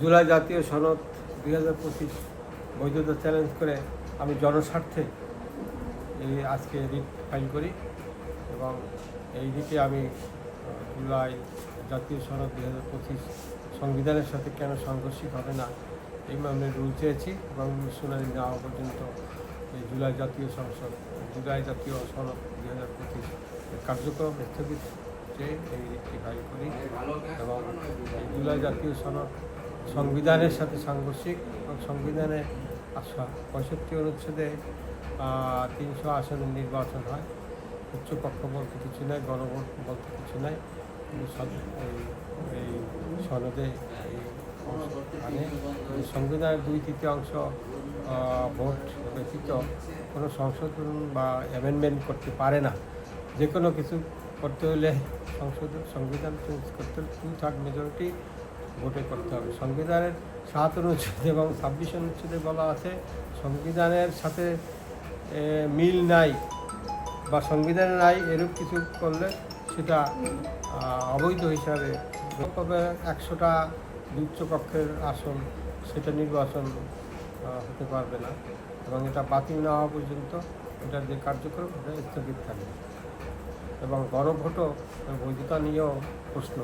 জুলাই জাতীয় সনদ দুই হাজার পঁচিশ বৈধতা চ্যালেঞ্জ করে আমি জনস্বার্থে এই আজকে রিট ফাইল করি এবং এই রিটে আমি জুলাই জাতীয় সনদ দুই হাজার পঁচিশ সংবিধানের সাথে কেন সাংঘর্ষিক হবে না এই মামলায় রুল চেয়েছি এবং শুনানি না পর্যন্ত এই জুলাই জাতীয় সংসদ, জুলাই জাতীয় সনদ দুই হাজার পঁচিশ কার্যক্রম স্থগিত চেয়ে এই রিটটি ফাইল করি এবং এই জুলাই জাতীয় সনদ সংবিধানের সাথে সাংঘর্ষিক এবং সংবিধানে পঁয়ষট্টি অনুচ্ছেদে তিনশো আসনের নির্বাচন হয়। উচ্চপক্ষ বলতে কিছু নাই, গণভোট বলতে কিছু নাই। এই- সনদে মানে সংবিধানের দুই তৃতীয়াংশ ভোট ব্যতীত কোনো সংশোধন বা অ্যামেন্ডমেন্ট করতে পারে না। যে কোনো কিছু করতে হলে সংশোধন, সংবিধান চেঞ্জ করতে হলে টু থার্ড মেজরিটি ভোটে করতে হবে। সংবিধানের সাত অনুচ্ছেদ এবং ছাব্বিশ অনুচ্ছেদে বলা আছে, সংবিধানের সাথে মিল নাই বা সংবিধানে নাই এরূপ কিছু করলে সেটা অবৈধ হিসাবে তবে একশোটা উচ্চকক্ষের আসন সেটা নির্বাচন হতে পারবে না এবং এটা বাতিল না হওয়া পর্যন্ত এটার যে কার্যক্রম এটা স্থগিত থাকবে এবং গণভোটও বৈধতা নিয়েও প্রশ্ন